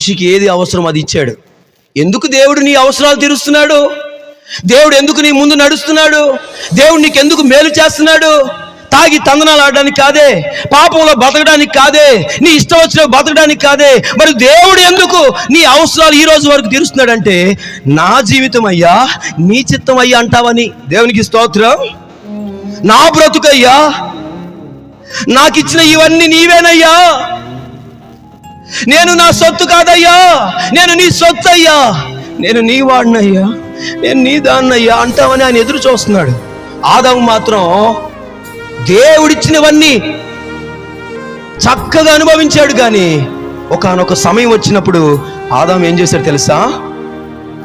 మనిషికి ఏది అవసరం అది ఇచ్చాడు. ఎందుకు దేవుడు నీ అవసరాలు తీరుస్తున్నాడు? దేవుడు ఎందుకు నీ ముందు నడుస్తున్నాడు? దేవుడు నీకు ఎందుకు మేలు చేస్తున్నాడు? తాగి తందనాలు ఆడడానికి కాదే పాపంలో బతకడానికి కాదే నీ ఇష్టం వచ్చిన బతకడానికి కాదే. మరి దేవుడు ఎందుకు నీ అవసరాలు ఈ రోజు వరకు తీరుస్తున్నాడంటే నా జీవితం అయ్యా నీ చిత్తం అయ్యా అంటావని. దేవునికి స్తోత్రం. నా బ్రతుకయ్యా నాకు ఇచ్చిన ఇవన్నీ నీవేనయ్యా. నేను నా సొత్తు కాదయ్యా. నేను నీ సొత్తు అయ్యా నేను నీ వాడినయ్యా. నేను నీ దాన్నయ్యా అంటావని ఆయన ఎదురు చూస్తున్నాడు. ఆదాము మాత్రం దేవుడిచ్చినవన్నీ చక్కగా అనుభవించాడు కానీ ఒకానొక సమయం వచ్చినప్పుడు ఆదాం ఏం చేశాడు తెలుసా?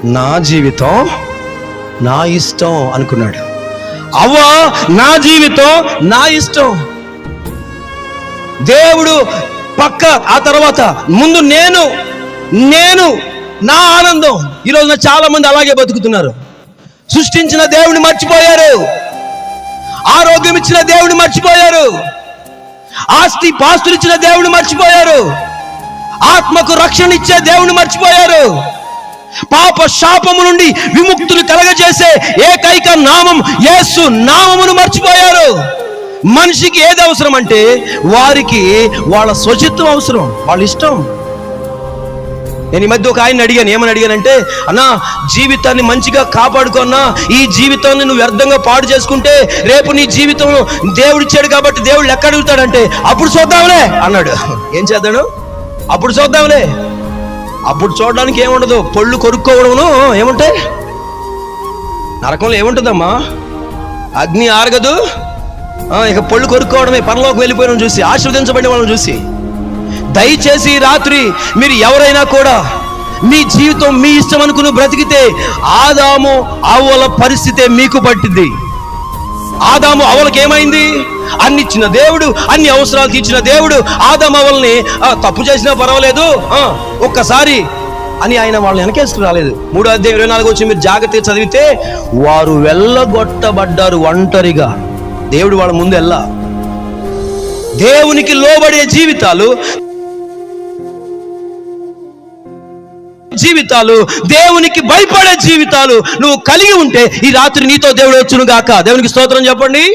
నా జీవితం నా ఇష్టం అనుకున్నాడు. అవ్వ నా జీవితం నా ఇష్టం. దేవుడు పక్క ఆ తర్వాత ముందు నేను నేను నా ఆనందం. ఈరోజున చాలా మంది అలాగే బతుకుతున్నారు. సృష్టించిన దేవుని మర్చిపోయారు. ఆరోగ్యం ఇచ్చిన దేవుని మర్చిపోయారు. ఆస్తి పాస్తులు ఇచ్చిన దేవుని మర్చిపోయారు. ఆత్మకు రక్షణ ఇచ్చే దేవుని మర్చిపోయారు. పాప శాపము నుండి విముక్తులు కలగజేసే ఏకైక నామం యేసు నామమును మర్చిపోయారు. మనిషికి ఏది అవసరం అంటే వారికి వాళ్ళ స్వచిత్వం అవసరం వాళ్ళ ఇష్టం. నేను ఈ మధ్య ఒక ఆయన అడిగాను ఏమని అడిగానంటే అన్నా జీవితాన్ని మంచిగా కాపాడుకున్నా ఈ జీవితాన్ని నువ్వు వ్యర్థంగా పాడు చేసుకుంటే రేపు నీ జీవితం దేవుడిచ్చాడు కాబట్టి దేవుడు ఎక్కడ అడుగుతాడంటే అప్పుడు చూద్దాంలే అన్నాడు. ఏం చేద్దాడు? అప్పుడు చూద్దాంలే. అప్పుడు చూడడానికి ఏముండదు. పళ్ళు కొరుక్కోవడమును ఏముంటాయి? నరకంలో ఏముంటుందమ్మా? అగ్ని ఆరగదు ఇక పళ్ళు కొరుక్కోవడమే పరలోకి వెళ్ళిపోయిన చూసి ఆశీర్వదించబడిన వాళ్ళని చూసి. దయచేసి రాత్రి మీరు ఎవరైనా కూడా మీ జీవితం మీ ఇష్టం అనుకుని బ్రతికితే ఆదాము అవల పరిస్థితే మీకు పట్టింది. ఆదాము అవలకి ఏమైంది? అన్ని ఇచ్చిన దేవుడు అన్ని అవసరాలు తీర్చిన దేవుడు ఆదాము అవల్ని తప్పు చేసినా పర్వాలేదు ఒక్కసారి అని ఆయన వాళ్ళని వెనకేసుకు రాలేదు. మూడో అధ్యాయం ఇరవై నాలుగు వచ్చి మీరు జాగ్రత్తగా చదివితే వారు వెళ్ళగొట్టబడ్డారు ఒంటరిగా. దేవుడు వాళ్ళ ముందు వెళ్ళా. దేవునికి లోబడే జీవితాలు జీవితాలు దేవునికి భయపడే జీవితాలు నువ్వు కలిగి ఉంటే ఈ రాత్రి నీతో దేవుడు వచ్చును గాక దేవునికి స్తోత్రం చెప్పండి.